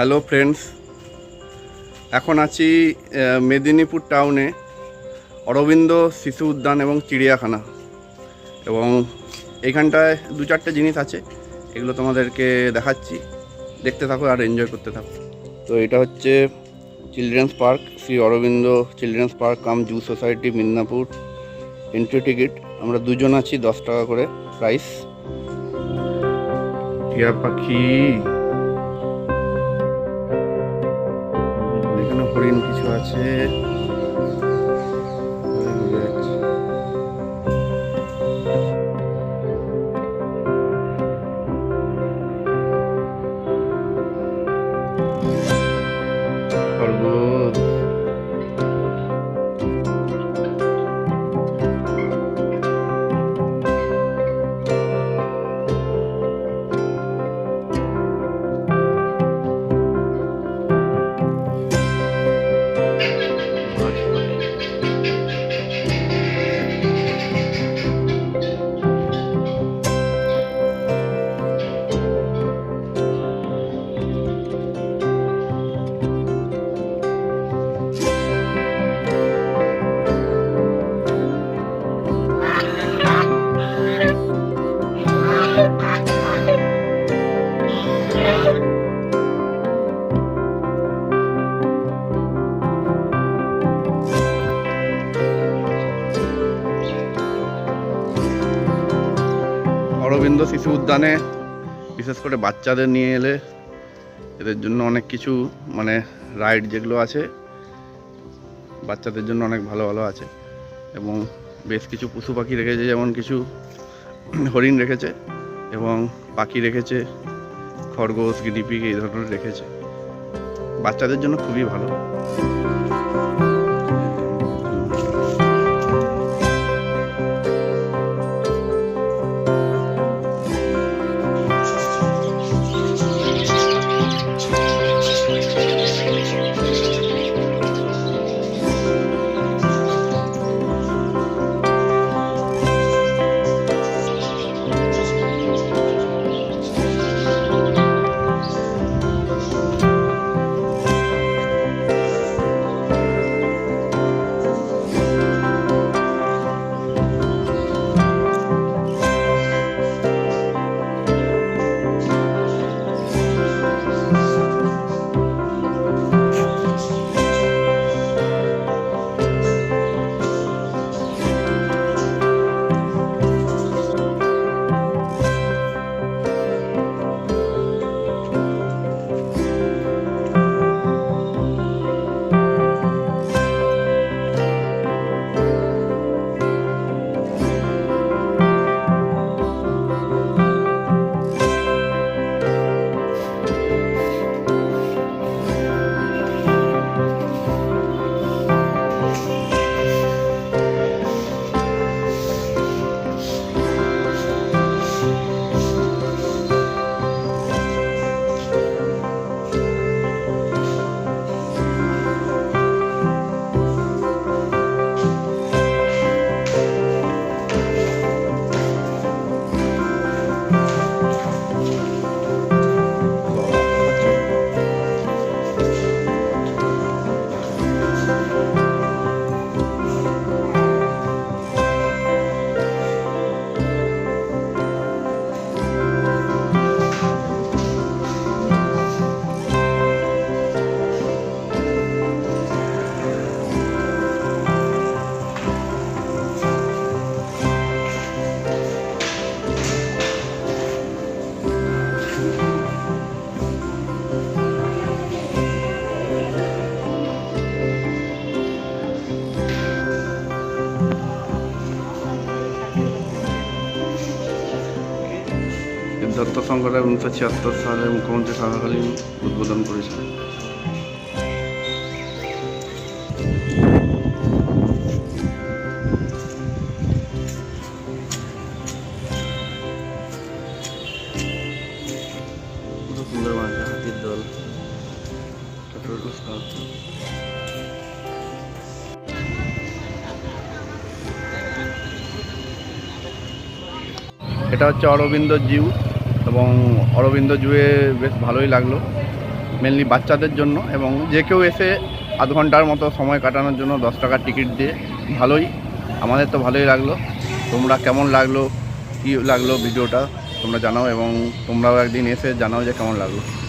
Hello friends, এখন আছি মেদিনীপুর টাউনে অরবিন্দ শিশু উদ্যান এবং চিড়িয়াখানা এবং এইখানটায় দু চারটে জিনিস আছে, এগুলো তোমাদেরকে দেখাচ্ছি। দেখতে থাকো আর এনজয় করতে থাকো। তো এটা হচ্ছে children's park Shri Aurobindo children's park cum zoo society Midnapore. Entry ticket আমরা দুজন আছি, দশ টাকা করে প্রাইস টিয়া পাখি। হরিণ কিছু আছে? অরবিন্দ শিশু উদ্যানে বিশেষ করে বাচ্চাদের নিয়ে এলে এদের জন্য অনেক কিছু মানে রাইড যেগুলো আছে, বাচ্চাদের জন্য অনেক ভালো ভালো আছে। এবং বেশ কিছু পশু পাখি রেখেছে, যেমন কিছু হরিণ রেখেছে এবং পাখি রেখেছে, খরগোশ গিনিপিগ এই ধরনের রেখেছে। বাচ্চাদের জন্য খুবই ভালো। সিদ্ধার্থ শঙ্করের উনিশশো ছিয়াত্তর সালে মুখ্যমন্ত্রী থাকাকালীন উদ্বোধন করেছিলেন। এটা হচ্ছে অরবিন্দ জিউ এবং অরবিন্দ জুয়ে বেশ ভালোই লাগল মেনলি বাচ্চাদের জন্য এবং যে কেউ এসে আধ ঘণ্টার মতো সময় কাটানোর জন্য দশ টাকার টিকিট দিয়ে ভালোই, আমাদের তো ভালোই লাগল। তোমরা কেমন লাগল, কী লাগল ভিডিওটা তোমরা জানাও এবং তোমরাও একদিন এসে জানাও যে কেমন লাগল।